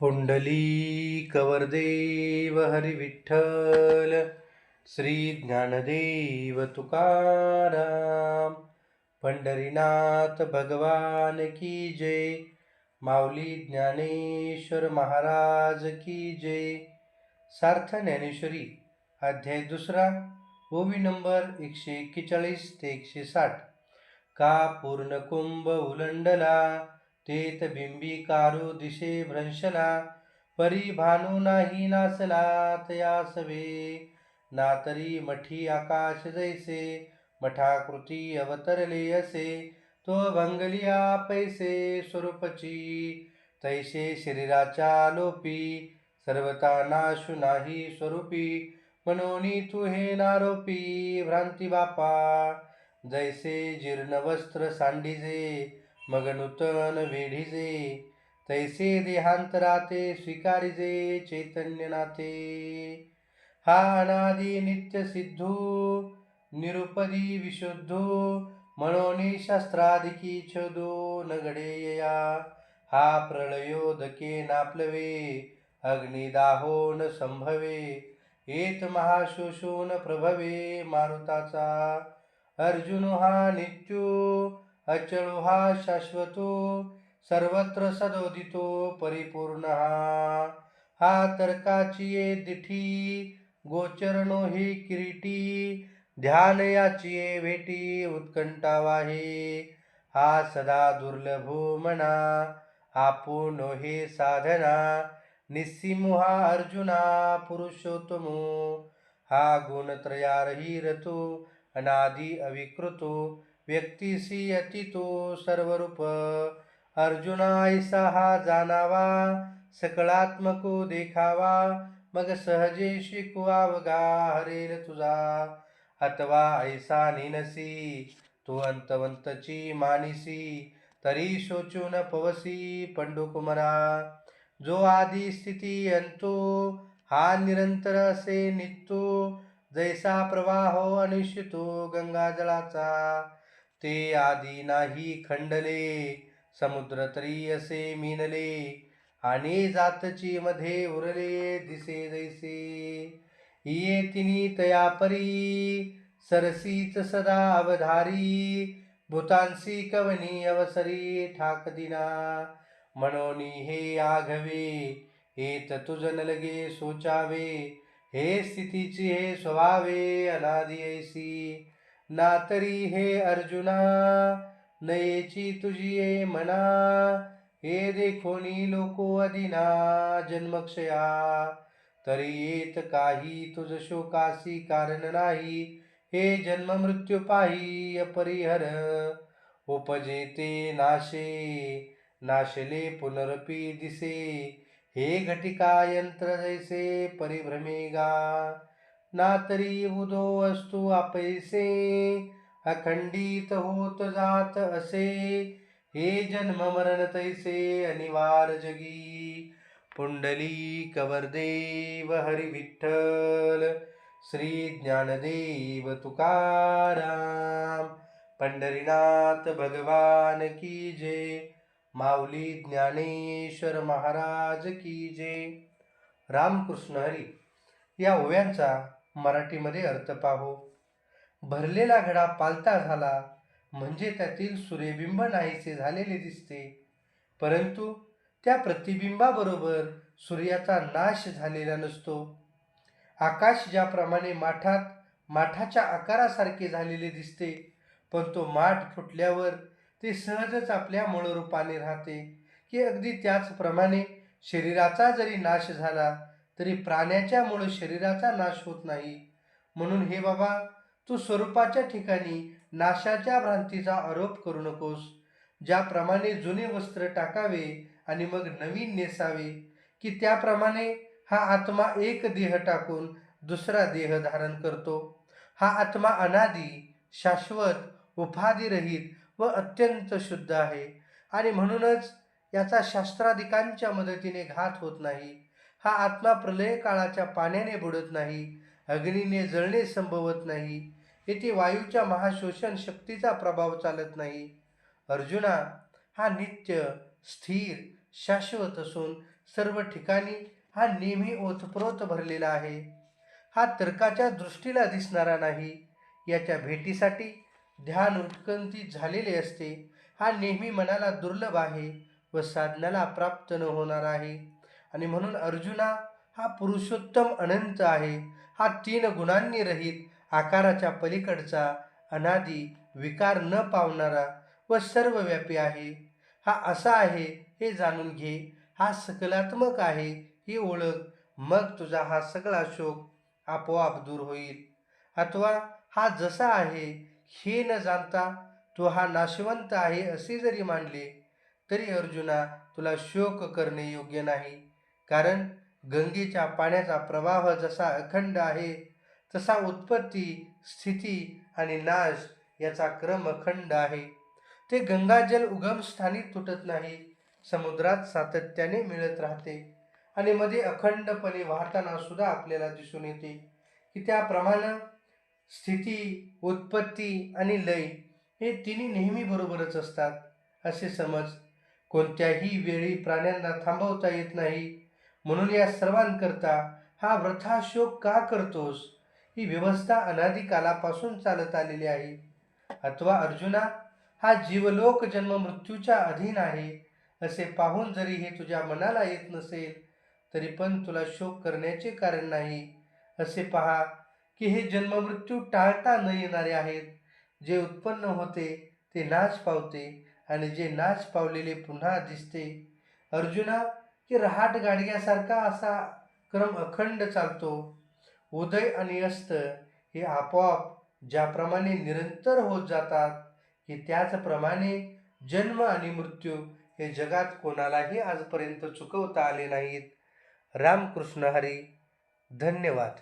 पुंडली हरिविठ्ठल हरी श्री ज्ञानदेव तुकाराम पंढरीनाथ भगवान की जय माऊली ज्ञानेश्वर महाराज की जय. सार्थ ज्ञानेश्वरी अध्याय दुसरा ओवी नंबर एकशे एक्केचाळीस ते एकशे साठ. का पूर्ण कुंभ उलंडला? तेत बिंबिकारू दिशे भ्रंशला परी भानू नाही नासला तयासवे. ना तरी मठी आकाश जैसे मठाकृती अवतरले असे तो भंगलिया पैसे स्वरूपची. तैसे शरीराच्या लोपी सर्वता नाशु नाही स्वरूपी. म्हणून तू हे नारोपी भ्रांती बापा. जैसे जीर्ण वस्त्र सांडीजे मग नूतन वेढीजे तैसे देहांतराते स्वीकारिजे चैतन्य नाते हा अनादि नित्य सिद्धू निरुपदी विशुद्धू मनोनी शास्त्राधिकी छदो न हा प्रलयोदके नाप्लवे अग्निदाहो न संभवे येत महाशोषो न प्रभवे मारुताचा. अर्जुन हा नित्यो अचळो हा शाश्वतो सर्वत्र सदोदितो परिपूर्ण हा. हा तर्काची ये दिठी गोचरणो ही किरीटी ध्यान याची ये भेटी उत्कंठा वाहे हा सदा दुर्लभो म्हणा आपण हे साधना निस्सिमो हा अर्जुना पुरुषोत्तमो. हा गुणत्रयारही रतो अनादि अविकृतो व्यक्तिसी अतितो सर्वरूप. अर्जुना ऐसा हा जाणावा सकळात्मको देखावा मग सहजे शिकवावगा हरेल तुझा. अथवा ऐसा निनसी तू अंतवंतची मानिसी तरी शोचून पवसी पंडुकुमरा. जो आदी स्थिती अंतो हा निरंतर असे नित्तो जैसा प्रवाह अनिश्चितो गंगाजळाचा ते आधी नाही खंडले समुद्र तरी असे मिनले आणि जातची मध्ये उरले दिसे जैसे. ये तिनी तया परी सरसीच सदा अवधारी भूतांसी कवनी अवसरी ठाक दिना. मनोनी हे आघवे हेत तुझ लगे सोचावे हे स्थितीची हे स्वभावे अनादी ऐसी. ना तरी हे अर्जुना नयेची तुझी ये मना हे देखोनी लोको अदिना जन्मक्षया. तरी येत काही तुझ शोकासी कारण नाही हे जन्म मृत्यू पाही अपरिहर. उपजेते नाशे नाशले पुनरपी दिसे हे घटिका यंत्र जैसे परिभ्रमेगा ना तरी उदो असतो आपैसे अखंडित होत जात असे। हे जन्म मरण तैसे अनिवार जगी। पुंडली कवरदेव हरी विठ्ठल श्री ज्ञानदेव तुकाराम। पंढरीनाथ भगवान की जय। माऊली ज्ञानेश्वर महाराज की जय। रामकृष्ण हरी या ओव्यांचा मराठीमध्ये अर्थ पाहू. भरलेला घडा पालता झाला म्हणजे त्यातील सूर्यबिंब नाहीसे झालेले दिसते. परंतु त्या प्रतिबिंबाबरोबर सूर्याचा नाश झालेला नसतो. आकाश ज्याप्रमाणे माठात माठाच्या आकारासारखे झालेले दिसते पण तो माठ फुटल्यावर ते सहजच आपल्या मूळरूपाने राहते की अगदी त्याचप्रमाणे शरीराचा जरी नाश झाला तरी प्राण्याच्या मूळ शरीराचा नाश होत नाही. म्हणून हे बाबा तू स्वरूपाच्या ठिकाणी नाशाच्या भ्रांतीचा आरोप करू नकोस. ज्याप्रमाणे जुने वस्त्र टाकावे आणि मग नवीन नेसावे की त्याप्रमाणे हा आत्मा एक देह टाकून दुसरा देह धारण करतो. हा आत्मा अनादी शाश्वत उपाधिरहित व अत्यंत शुद्ध आहे. आणि म्हणूनच याचा शास्त्राधिकांच्या मदतीने घात होत नाही. हा आत्मा प्रलय काळाच्या पाण्याने बुडत नाही अग्नीने जळणे संभवत नाही येथे वायूच्या महाशोषण शक्तीचा प्रभाव चालत नाही. अर्जुना हा नित्य स्थिर शाश्वत असून सर्व ठिकाणी हा नेहमी ओतप्रोत भरलेला आहे. हा तर्काच्या दृष्टीला दिसणारा नाही. याच्या भेटीसाठी ध्यान उत्कंती झालेले असते. हा नेहमी मनाला दुर्लभ आहे व साधनाला प्राप्त न होणार आहे. आणि म्हणून अर्जुना हा पुरुषोत्तम अनंत आहे. हा तीन गुणांनी रहित आकाराच्या पलीकडचा अनादी विकार न पावणारा व सर्वव्यापी आहे. हा असा आहे हे जाणून घे. हा सकलात्मक आहे ही ओळख. मग तुझा हा सगळा शोक आपोआप दूर होईल. अथवा हा जसा आहे हे न जाणता तो हा नाशवंत आहे असे जरी मानले तरी अर्जुना तुला शोक करणे योग्य नाही. कारण गंगेच्या पाण्याचा प्रवाह जसा अखंड आहे तसा उत्पत्ती स्थिती आणि नाश याचा क्रम अखंड आहे. ते गंगाजल उगमस्थानी तुटत नाही समुद्रात सातत्याने मिळत राहते आणि मध्ये अखंडपणे वाहताना सुद्धा आपल्याला दिसून येते की त्याप्रमाणे स्थिती उत्पत्ती आणि लय हे तिन्ही नेहमी बरोबरच असतात. असे समज कोणत्याही वेळी प्राण्यांना थांबवता येत नाही म्हणून या सर्वांकरता हा वृथा शोक का करतोस? ही व्यवस्था अनादिकालापासून चालत आलेली आहे. अथवा अर्जुना हा जीवलोक जन्म मृत्यूच्या अधीन आहे असे पाहून जरी हे तुझ्या मनाला येत नसेल तरी पण तुला शोक करण्याचे कारण नाही. असे पहा की हे जन्ममृत्यू टाळता न येणारे आहेत. जे उत्पन्न होते ते नाश पावते आणि जे नाश पावलेले पुन्हा दिसते. अर्जुना की रहाट गाडग्यासारखा असा क्रम अखंड चालतो. उदय आणि अस्त हे आपोआप ज्याप्रमाणे निरंतर होत जातात की त्याचप्रमाणे जन्म आणि मृत्यू हे जगात कोणालाही आजपर्यंत चुकवता आले नाहीत. रामकृष्ण हरी धन्यवाद.